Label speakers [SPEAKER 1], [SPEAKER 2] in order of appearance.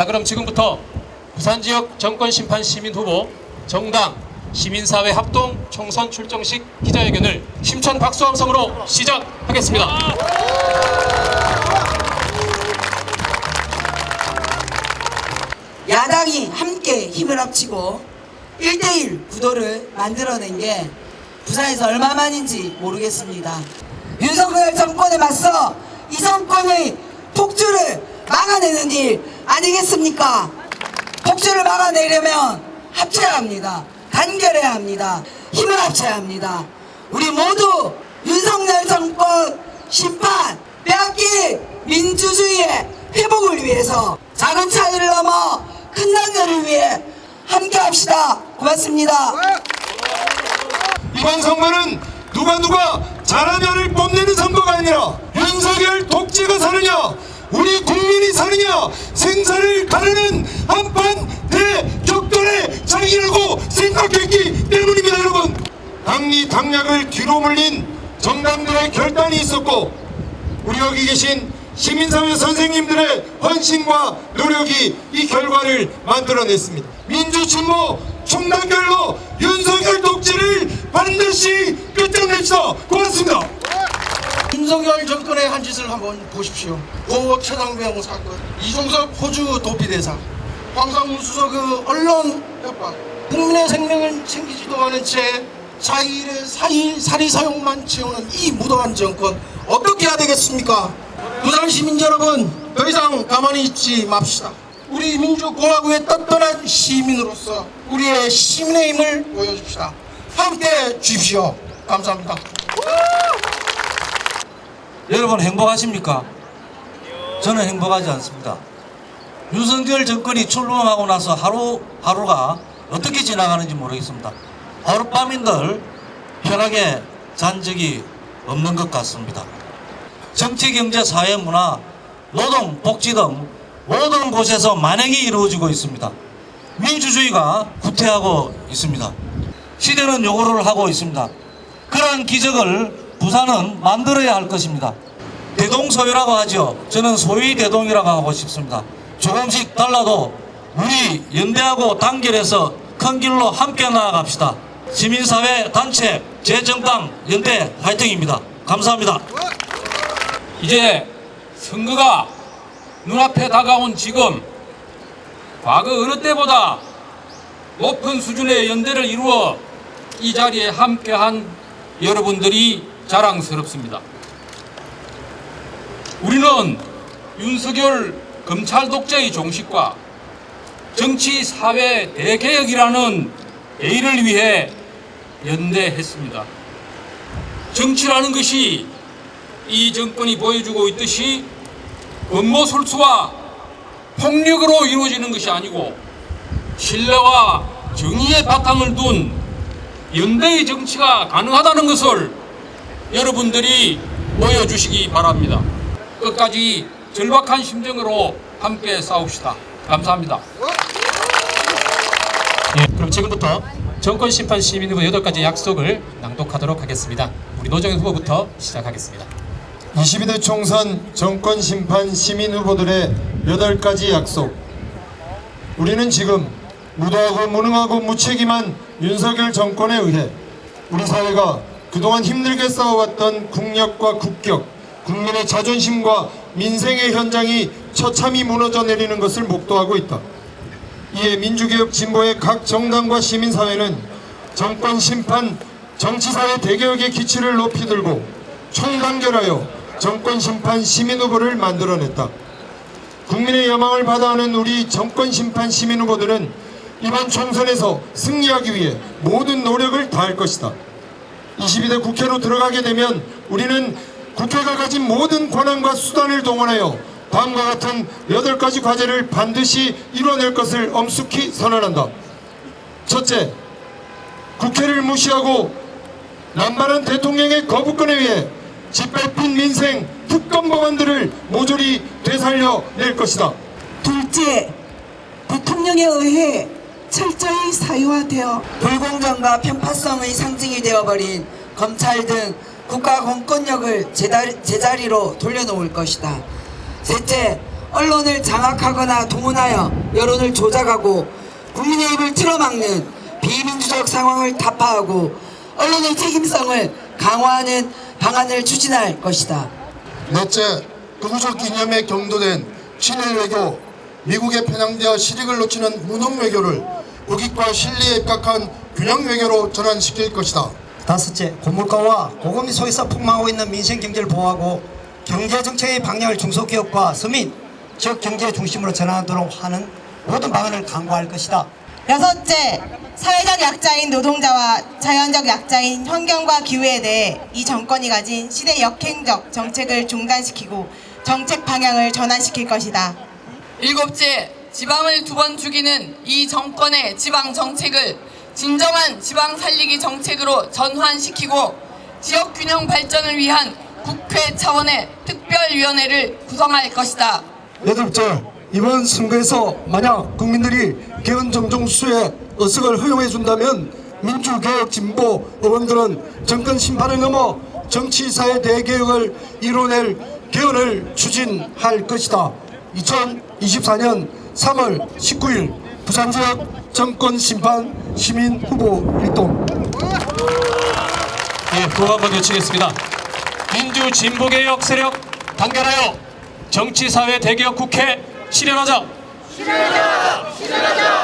[SPEAKER 1] 자 그럼 지금부터 부산 지역 정권 심판 시민 후보 정당 시민사회 합동 총선 출정식 기자회견을 심천 박수 함성으로 시작하겠습니다.
[SPEAKER 2] 야당이 함께 힘을 합치고 1대1 구도를 만들어낸 게 부산에서 얼마만인지 모르겠습니다. 윤석열 정권에 맞서 이 정권의 폭주를 막아내는 일 아니겠습니까? 폭주를 막아내려면 합쳐야 합니다. 단결해야 합니다. 힘을 합쳐야 합니다. 우리 모두 윤석열 정권 심판 빼앗긴 민주주의의 회복을 위해서 작은 차이를 넘어 큰 단계를 위해 함께 합시다. 고맙습니다.
[SPEAKER 3] 이번 선거는 누가 누가 잘하냐를 뽐내는 선거가 아니라 윤석열 독재가 사느냐 우리 국민이 사느냐 생사를 가르는 한판 대격돌의 장이라고 생각했기 때문입니다 여러분 당리 당략을 뒤로 물린 정당들의 결단이 있었고 우리 여기 계신 시민사회 선생님들의 헌신과 노력이 이 결과를 만들어냈습니다. 민주진보 총단결로 윤석열 독재를 반드시 끝장냅시다. 고맙습니다.
[SPEAKER 4] 윤석열 정권의 한 짓을 한번 보십시오. 고 최상병 사건, 이종석 호주 도피 대상, 황상무 수석 그 언론 협박, 국민의 생명을 챙기지도 않은 채 자일의 사일 사리 사용만 채우는 이 무도한 정권 어떻게 해야 되겠습니까? 부산 시민 여러분 더 이상 가만히 있지 맙시다. 우리 민주공화국의 떳떳한 시민으로서 우리의 시민의 힘을 보여줍시다. 함께 주십시오. 감사합니다.
[SPEAKER 5] 여러분 행복하십니까? 저는 행복하지 않습니다. 윤석열 정권이 출범하고 나서 하루 하루가 어떻게 지나가는지 모르겠습니다. 하룻밤인들 편하게 잔 적이 없는 것 같습니다. 정치, 경제, 사회, 문화, 노동, 복지 등 모든 곳에서 만행이 이루어지고 있습니다. 민주주의가 구태하고 있습니다. 시대는 요구를 하고 있습니다. 그러한 기적을 부산은 만들어야 할 것입니다. 대동소유라고 하죠. 저는 소위 대동이라고 하고 싶습니다. 조금씩 달라도 우리 연대하고 단결해서 큰 길로 함께 나아갑시다. 시민사회 단체 재정당 연대 화이팅입니다. 감사합니다.
[SPEAKER 1] 이제 선거가 눈앞에 다가온 지금 과거 어느 때보다 높은 수준의 연대를 이루어 이 자리에 함께한 여러분들이 자랑스럽습니다. 우리는 윤석열 검찰 독재의 종식과 정치 사회 대개혁이라는 A를 위해 연대했습니다. 정치라는 것이 이 정권이 보여주고 있듯이 업무술수와 폭력으로 이루어지는 것이 아니고 신뢰와 정의의 바탕을 둔 연대의 정치가 가능하다는 것을 여러분들이 보여주시기 바랍니다. 끝까지 절박한 심정으로 함께 싸웁시다. 감사합니다. 예, 그럼 지금부터 정권 심판 시민 후보 8가지 약속을 낭독하도록 하겠습니다. 우리 노정현 후보부터 시작하겠습니다.
[SPEAKER 3] 22대 총선 정권 심판 시민 후보들의 8가지 약속. 우리는 지금 무도하고 무능하고 무책임한 윤석열 정권에 의해 우리 사회가 그동안 힘들게 싸워왔던 국력과 국격, 국민의 자존심과 민생의 현장이 처참히 무너져 내리는 것을 목도하고 있다. 이에 민주개혁 진보의 각 정당과 시민사회는 정권 심판, 정치사회 대개혁의 기치를 높이 들고 총단결하여 정권 심판 시민 후보를 만들어냈다. 국민의 여망을 받아하는 우리 정권 심판 시민 후보들은 이번 총선에서 승리하기 위해 모든 노력을 다할 것이다. 22대 국회로 들어가게 되면 우리는 국회가 가진 모든 권한과 수단을 동원하여 다음과 같은 8가지 과제를 반드시 이뤄낼 것을 엄숙히 선언한다. 첫째, 국회를 무시하고 남발한 대통령의 거부권에 의해 짓밟힌 민생 특검 법안들을 모조리 되살려 낼 것이다.
[SPEAKER 2] 둘째, 대통령에 의해 철저히 사유화되어 불공정과 편파성의 상징이 되어버린 검찰 등 국가 공권력을 제자리, 제자리로 돌려놓을 것이다. 셋째, 언론을 장악하거나 동원하여 여론을 조작하고 국민의 입을 틀어막는 비민주적 상황을 타파하고 언론의 책임성을 강화하는 방안을 추진할 것이다.
[SPEAKER 6] 넷째, 극우적 이념에 경도된 친일 외교, 미국에 편향되어 실익을 놓치는 무능 외교를 국익과 실리에 입각한 균형 외교로 전환시킬 것이다.
[SPEAKER 7] 다섯째, 고물가와 고금리 속에서 폭망하고 있는 민생 경제를 보호하고 경제 정책의 방향을 중소기업과 서민, 지역 경제 중심으로 전환하도록 하는 모든 방안을 강구할 것이다.
[SPEAKER 8] 여섯째, 사회적 약자인 노동자와 자연적 약자인 환경과 기후에 대해 이 정권이 가진 시대 역행적 정책을 중단시키고 정책 방향을 전환시킬 것이다.
[SPEAKER 9] 일곱째, 지방을 두 번 죽이는 이 정권의 지방 정책을 진정한 지방 살리기 정책으로 전환시키고 지역 균형 발전을 위한 국회 차원의 특별위원회를 구성할 것이다.
[SPEAKER 10] 여덟째, 이번 선거에서 만약 국민들이 개헌 정종수의 어석을 허용해 준다면 민주개혁 진보 의원들은 정권 심판을 넘어 정치사회 대개혁을 이뤄낼 개헌을 추진할 것이다. 2024년 3월 19일 부산 지역 정권 심판 시민 후보 일동
[SPEAKER 11] 예, 구호 한번 외치겠습니다. 민주 진보 개혁 세력 단결하여 정치 사회 대개혁 국회 실현하자. 실현하자. 실현하자.